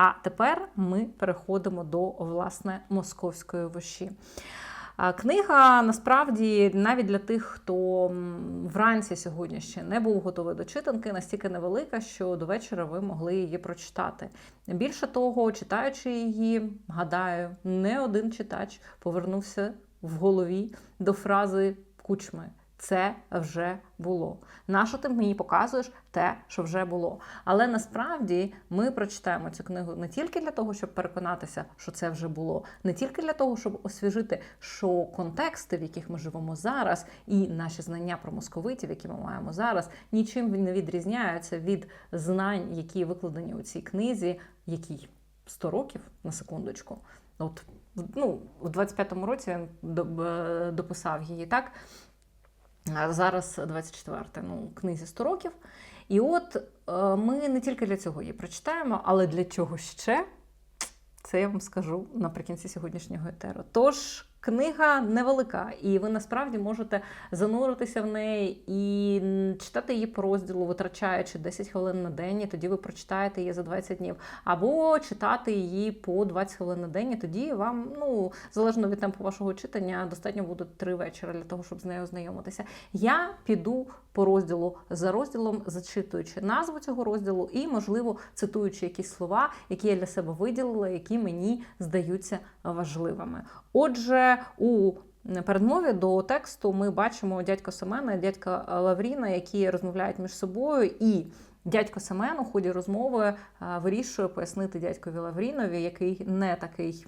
А тепер ми переходимо до власне московської воші. Книга насправді навіть для тих, хто вранці сьогодні ще не був готовий до читанки, настільки невелика, що до вечора ви могли її прочитати. Більше того, читаючи її, гадаю, не один читач повернувся в голові до фрази кучми. Це вже було. Нащо ти мені показуєш те, що вже було? Але насправді ми прочитаємо цю книгу не тільки для того, щоб переконатися, що це вже було, не тільки для того, щоб освіжити, що контексти, в яких ми живемо зараз, і наші знання про московитів, які ми маємо зараз, нічим не відрізняються від знань, які викладені у цій книзі, якій 100 років на секундочку. От ну, в 25-му році він дописав її так. Зараз 24 ну, книзі 100 років. І от е, ми не тільки для цього її прочитаємо, але для чого ще? Це я вам скажу наприкінці сьогоднішнього етеру. Тож Книга невелика, і ви насправді можете зануритися в неї і читати її по розділу, витрачаючи 10 хвилин на день, і тоді ви прочитаєте її за 20 днів. Або читати її по 20 хвилин на день, і тоді вам, ну, залежно від темпу вашого читання, достатньо буде 3 вечора для того, щоб з нею ознайомитися. Я піду по розділу за розділом, зачитуючи назву цього розділу і, можливо, цитуючи якісь слова, які я для себе виділила, які мені здаються важливими. Отже у передмові до тексту ми бачимо дядька Семена і дядька Лавріна, які розмовляють між собою, і дядько Семен у ході розмови вирішує пояснити дядькові Лаврінові, який не такий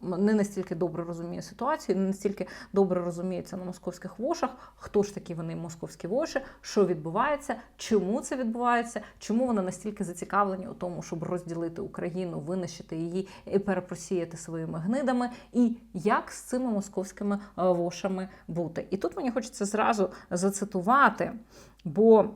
не настільки добре розуміє ситуацію, не настільки добре розуміється на московських вошах, хто ж такі вони московські воші, що відбувається, чому це відбувається, чому вони настільки зацікавлені у тому, щоб розділити Україну, винищити її і перепросіяти своїми гнидами, і як з цими московськими е, вошами бути. І тут мені хочеться зразу зацитувати, бо.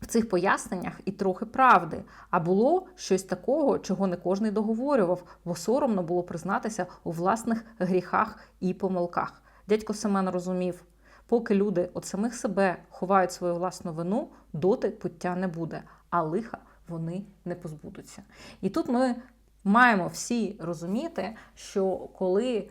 В цих поясненнях і трохи правди, а було щось такого, чого не кожний договорював, бо соромно було признатися у власних гріхах і помилках. Дядько Семен розумів, поки люди от самих себе ховають свою власну вину, доти пуття не буде, а лиха вони не позбудуться. І тут ми маємо всі розуміти, що коли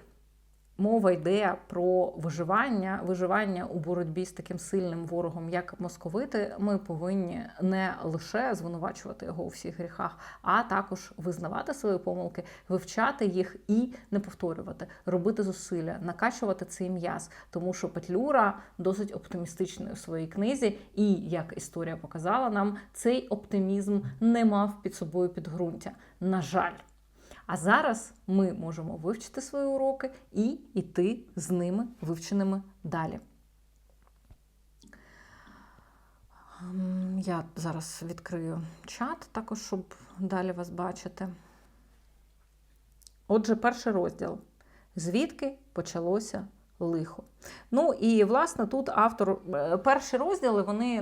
Мова йде про виживання, виживання у боротьбі з таким сильним ворогом, як московити. Ми повинні не лише звинувачувати його у всіх гріхах, а також визнавати свої помилки, вивчати їх і не повторювати, робити зусилля, накачувати цей м'яз. Тому що Петлюра досить оптимістичний у своїй книзі, і як історія показала нам, цей оптимізм не мав під собою підґрунтя. На жаль. А зараз ми можемо вивчити свої уроки і йти з ними вивченими далі. Ем, я зараз відкрию чат, також, щоб далі вас бачити. Отже, перший розділ. Звідки почалося лихо. Ну і власне тут автор е, перші розділи вони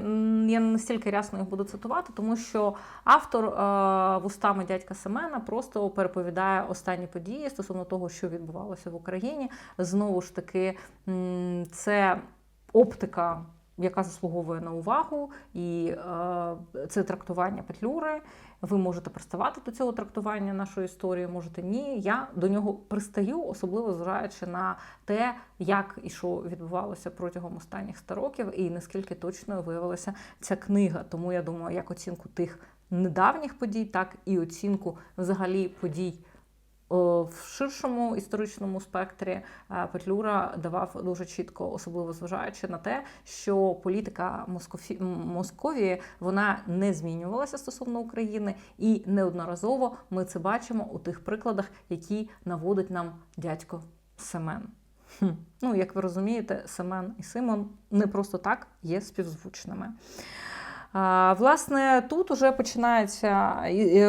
я не настільки рясно їх буду цитувати, тому що автор е, вустами дядька Семена просто переповідає останні події стосовно того, що відбувалося в Україні. Знову ж таки, це оптика яка заслуговує на увагу, і е, це трактування петлюри. Ви можете приставати до цього трактування нашої історії, можете ні. Я до нього пристаю, особливо зважаючи на те, як і що відбувалося протягом останніх 100 років, і наскільки точною виявилася ця книга. Тому я думаю, як оцінку тих недавніх подій, так і оцінку взагалі подій. В ширшому історичному спектрі е, Петлюра давав дуже чітко, особливо зважаючи на те, що політика Москові... Московії вона не змінювалася стосовно України, і неодноразово ми це бачимо у тих прикладах, які наводить нам дядько Семен. Хм. Ну, як ви розумієте, Семен і Симон не просто так є співзвучними. Власне, тут уже починається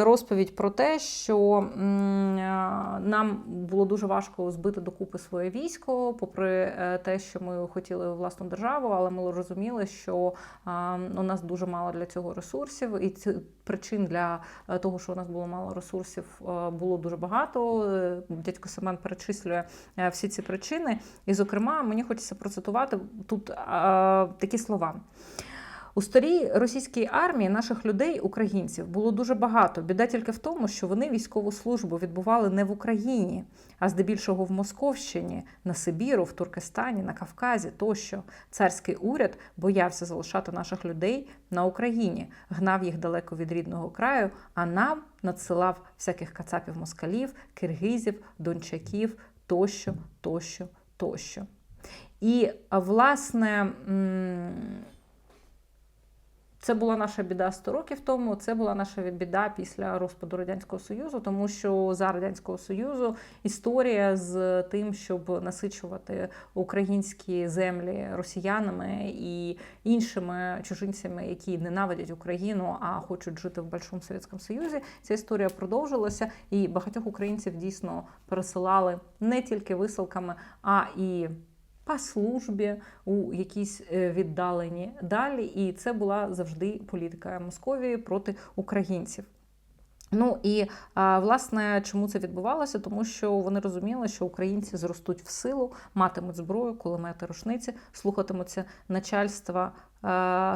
розповідь про те, що нам було дуже важко збити докупи своє військо, попри е, те, що ми хотіли власну державу, але ми розуміли, що у нас дуже мало для цього ресурсів, і причин для е, того, що у нас було мало ресурсів, е, було дуже багато. Дядько Семен перечислює всі ці причини. І, зокрема, мені хочеться процитувати тут такі слова. У старій російській армії наших людей, українців, було дуже багато. Біда тільки в тому, що вони військову службу відбували не в Україні, а здебільшого в Московщині, на Сибіру, в Туркестані, на Кавказі тощо. Царський уряд боявся залишати наших людей на Україні, гнав їх далеко від рідного краю, а нам надсилав всяких кацапів москалів, киргизів, дончаків тощо, тощо, тощо. І власне. Це була наша біда 100 років тому. Це була наша біда після розпаду радянського союзу, тому що за радянського союзу історія з тим, щоб насичувати українські землі росіянами і іншими чужинцями, які ненавидять Україну, а хочуть жити в Большому Совєтському Союзі. Ця історія продовжилася, і багатьох українців дійсно пересилали не тільки висилками, а і по службі у якісь е, віддалені далі. І це була завжди політика Московії проти українців. Ну і власне, чому це відбувалося? Тому що вони розуміли, що українці зростуть в силу, матимуть зброю, кулемети, рушниці, слухатимуться начальства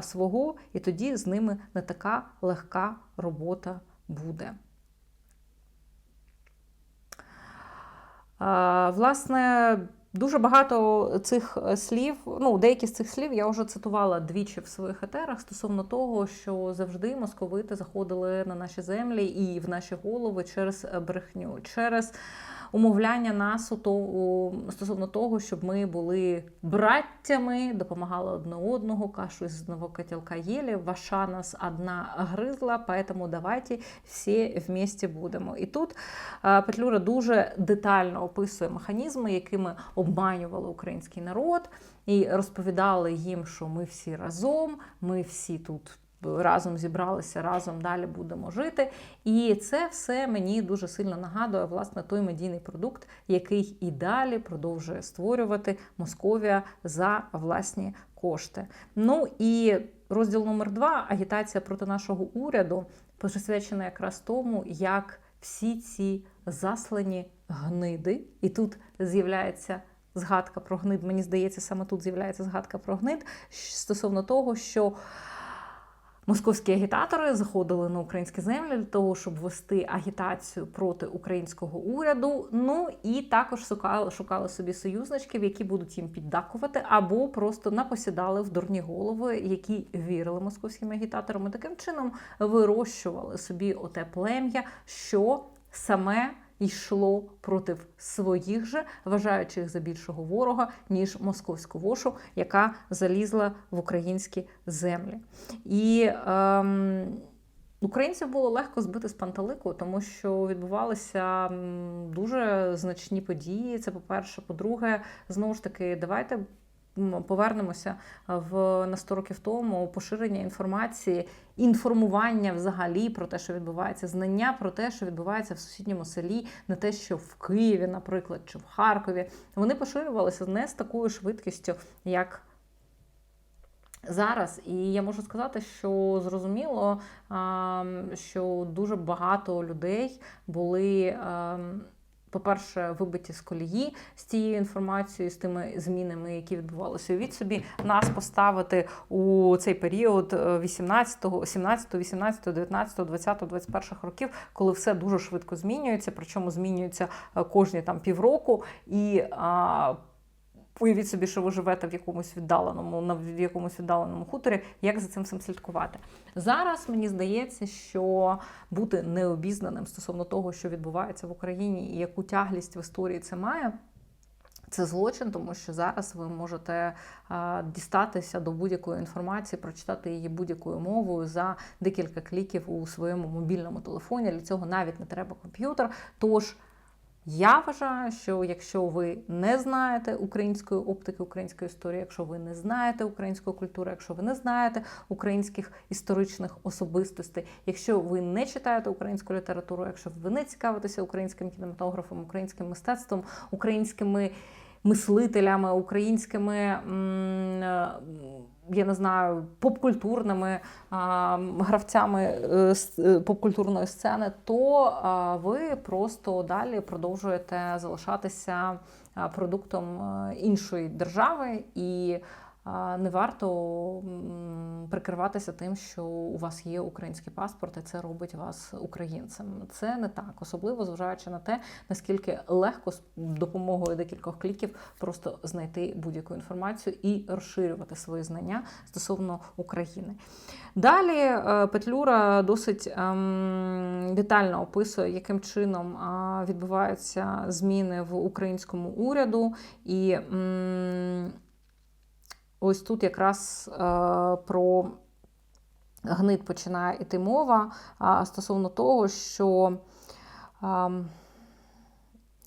свого, і тоді з ними не така легка робота буде. Власне. Дуже багато цих е, слів, ну деякі з цих слів я вже цитувала двічі в своїх етерах стосовно того, що завжди московити заходили на наші землі і в наші голови через брехню, через умовляння нас у то, стосовно того, щоб ми були браттями, допомагали одне одного, кашу з одного котелка їли, ваша нас одна гризла, поэтому давайте всі вместе будемо. І тут Петлюра дуже детально описує механізми, якими обманювали український народ, і розповідали їм, що ми всі разом, ми всі тут разом зібралися, разом далі будемо жити. І це все мені дуже сильно нагадує власне той медійний продукт, який і далі продовжує створювати Московія за власні кошти. Ну і розділ номер два агітація проти нашого уряду присвячена якраз тому, як всі ці заслані гниди, і тут з'являється. Згадка про гнид, мені здається, саме тут з'являється згадка про гнид стосовно того, що Московські агітатори заходили на українські землі для того, щоб вести агітацію проти українського уряду. Ну і також шукали, шукали собі союзничків, які будуть їм піддакувати, або просто напосідали в дурні голови, які вірили московським агітаторам. І Таким чином вирощували собі оте плем'я, що саме йшло проти своїх же, вважаючих за більшого ворога, ніж московську вошу, яка залізла в українські землі. І ем, Українців було легко збити з пантелику, тому що відбувалися дуже значні події. Це по-перше, по-друге, знову ж таки, давайте повернемося в на 100 років тому поширення інформації, інформування взагалі про те, що відбувається, знання про те, що відбувається в сусідньому селі, не те, що в Києві, наприклад, чи в Харкові, вони поширювалися не з такою швидкістю, як. Зараз, і я можу сказати, що зрозуміло, що дуже багато людей були по-перше, вибиті з колії з цією інформацією, з тими змінами, які відбувалися від собі, нас поставити у цей період 18, 17, 18, 19, 20, 21 років, коли все дуже швидко змінюється, причому змінюється е, кожні там півроку і. Уявіть собі, що ви живете в якомусь віддаленому, на в якомусь віддаленому хуторі, як за цим всім слідкувати. Зараз мені здається, що бути необізнаним стосовно того, що відбувається в Україні, і яку тяглість в історії це має. Це злочин, тому що зараз ви можете а, дістатися до будь-якої інформації, прочитати її будь-якою мовою за декілька кліків у своєму мобільному телефоні. Для цього навіть не треба комп'ютер. Тож я вважаю, що якщо ви не знаєте української оптики, української історії, якщо ви не знаєте української культури, якщо ви не знаєте українських історичних особистостей, якщо ви не читаєте українську літературу, якщо ви не цікавитеся українським кінематографом, українським мистецтвом, українськими мислителями, українськими е, я не знаю, попкультурними гравцями е, е, попкультурної сцени, то ви просто далі продовжуєте залишатися продуктом іншої держави. І не варто прикриватися тим, що у вас є український паспорт, і це робить вас українцем. Це не так, особливо зважаючи на те, наскільки легко з допомогою декількох кліків просто знайти будь-яку інформацію і розширювати свої знання стосовно України. Далі е, Петлюра досить ем, детально описує, яким чином відбуваються зміни в українському уряду. І ось тут якраз е, про гнит починає йти мова стосовно того, що.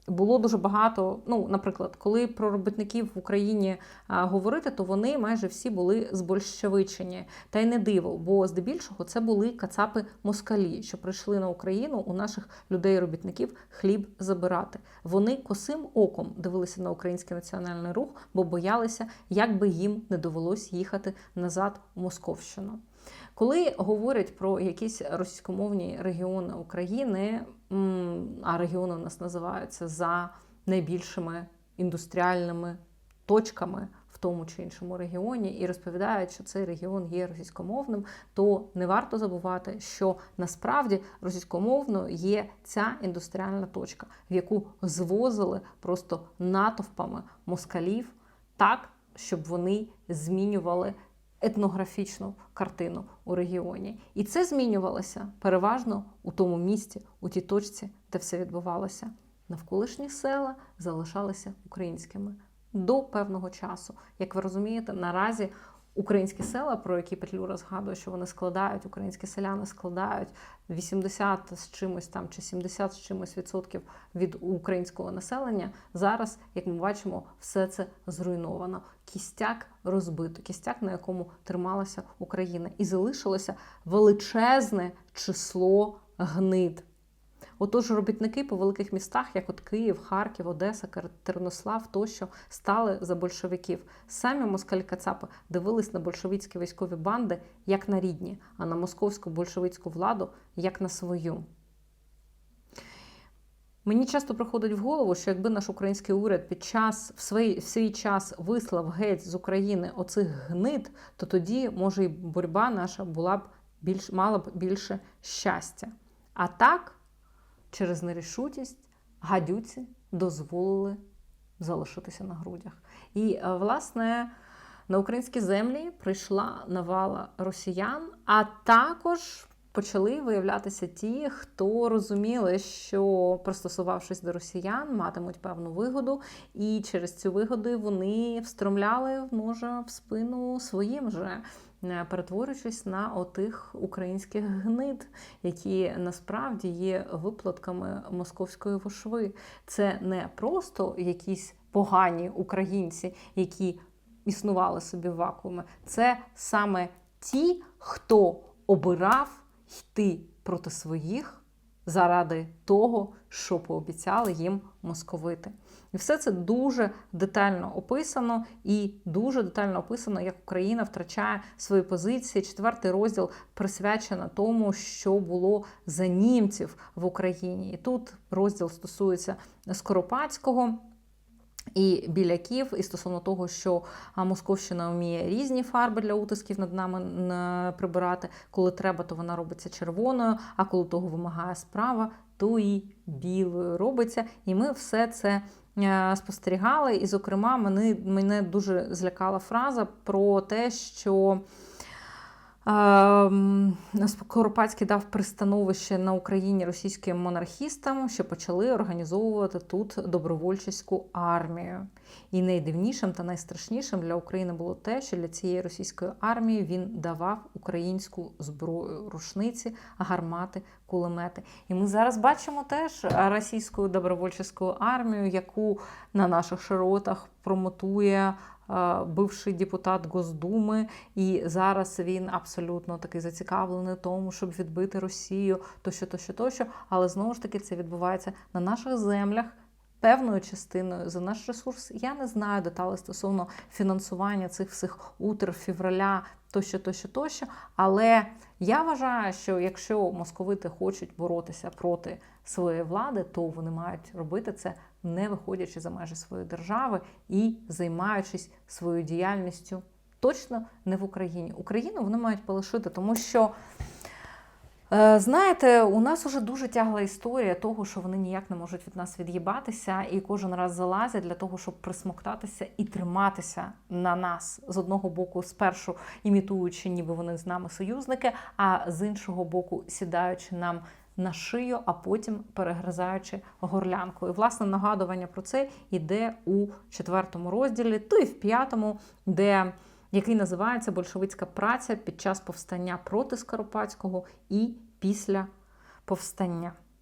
Було дуже багато. Ну, наприклад, коли про робітників в Україні а, говорити, то вони майже всі були збольшевичені. Та й не диво, бо здебільшого це були кацапи москалі, що прийшли на Україну у наших людей-робітників хліб забирати. Вони косим оком дивилися на український національний рух, бо боялися, як би їм не довелось їхати назад у Московщину. Коли говорять про якісь російськомовні регіони України, а регіони у нас називаються за найбільшими індустріальними точками тому чи іншому регіоні, і розповідають, що цей регіон є російськомовним, то не варто забувати, що насправді російськомовною є ця індустріальна точка, в яку звозили просто натовпами москалів так, щоб вони змінювали етнографічну картину у регіоні. І це змінювалося переважно у тому місті, у тій точці, де все відбувалося. Навколишні села залишалися українськими до певного часу. Як ви розумієте, наразі українські села, про які Петлюра згадує, що вони складають, українські селяни складають 80 з чимось там чи 70 з чимось відсотків від українського населення. Зараз, як ми бачимо, все це зруйновано. Кістяк розбито, кістяк, на якому трималася Україна, і залишилося величезне число гнид. Отож, робітники по великих містах, як от Київ, Харків, Одеса, Тернослав, тощо стали за большевиків. Самі москалі Кацапи дивились на большевицькі військові банди як на рідні, а на московську большевицьку владу як на свою. Мені часто приходить в голову, що якби наш український уряд під час в свій, в свій час вислав геть з України оцих гнид, то тоді, може, і боротьба наша була б більш мала б більше щастя. А так через нерішучість гадюці дозволили залишитися на грудях. І, е, власне, на українські землі прийшла навала росіян, а також почали виявлятися ті, хто розуміли, що пристосувавшись до росіян, матимуть певну вигоду, і через цю вигоду вони встромляли, може, в спину своїм же. Е, перетворюючись на отих українських гнид, які насправді є виплатками московської вошви. Це не просто якісь погані українці, які існували собі в вакуумі. Це саме ті, хто обирав йти проти своїх заради того, що пообіцяли їм московити. І все це дуже детально описано і дуже детально описано, як Україна втрачає свої позиції. Четвертий розділ присвячено тому, що було за німців в Україні. І тут розділ стосується Скоропадського. І біляків, і стосовно того, що Московщина вміє різні фарби для утисків над нами прибирати. Коли треба, то вона робиться червоною, а коли того вимагає справа, то і білою робиться. І ми все це е, спостерігали. І, зокрема, мене, мене дуже злякала фраза про те, що. Скоропадський дав пристановище на Україні російським монархістам, що почали організовувати тут добровольчиську армію. І найдивнішим та найстрашнішим для України було те, що для цієї російської армії він давав українську зброю, рушниці, гармати, кулемети. І ми зараз бачимо теж російську добровольчиську армію, яку на наших широтах промотує бивший депутат Госдуми, і зараз він абсолютно такий зацікавлений тому, щоб відбити Росію, тощо, тощо, тощо. Але знову ж таки це відбувається на наших землях. Певною частиною за наш ресурс я не знаю деталей стосовно фінансування цих всіх утр, февраля, тощо, тощо, тощо. Але я вважаю, що якщо московити хочуть боротися проти своєї влади, то вони мають робити це не виходячи за межі своєї держави і займаючись своєю діяльністю точно не в Україні. Україну вони мають полишити, тому що. Е, Знаєте, у нас уже дуже тягла історія того, що вони ніяк не можуть від нас від'їбатися, і кожен раз залазять для того, щоб присмоктатися і триматися на нас з одного боку, спершу імітуючи, ніби вони з нами союзники, а з іншого боку, сідаючи нам на шию, а потім перегризаючи горлянку. І власне нагадування про це йде у четвертому розділі, то і в п'ятому, де який називається Большевицька праця під час повстання проти Скоропадського і після повстання.